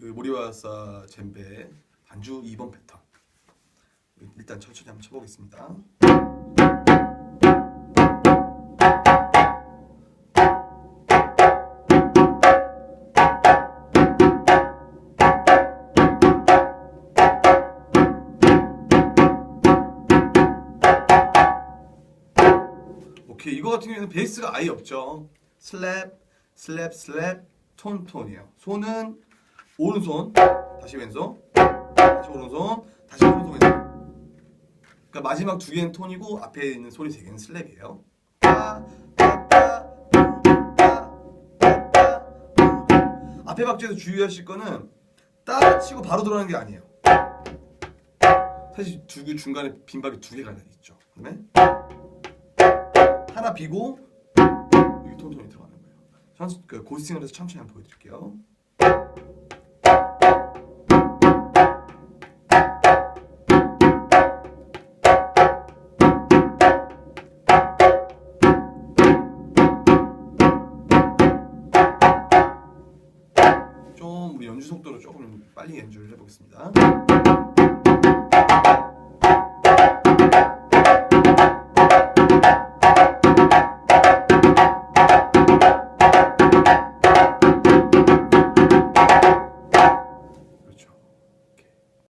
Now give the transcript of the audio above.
그 모리와사 젬베 반주 2번 패턴 일단 천천히 한번 쳐보겠습니다. 오케이 이거 같은 경우에는 베이스가 아예 없죠. 슬랩 슬랩 슬랩 톤 톤이에요. 손은 오른손 다시 왼손 다시 오른손 다시 오른손 왼손. 그러니까 마지막 두 개는 톤이고 앞에 있는 소리 세 개는 슬랩이에요. 앞에 박자에서 주의하실 거는 따 치고 바로 들어가는 게 아니에요. 사실 두 개 중간에 빈박이 두 개가 있죠. 그다음에 하나 비고 여기 톤톤이 들어가는 거예요. 천, 그 고스팅을 해서 천천히 한번 보여드릴게요. 우리 연주 속도를 조금 빨리 연주를 해보겠습니다.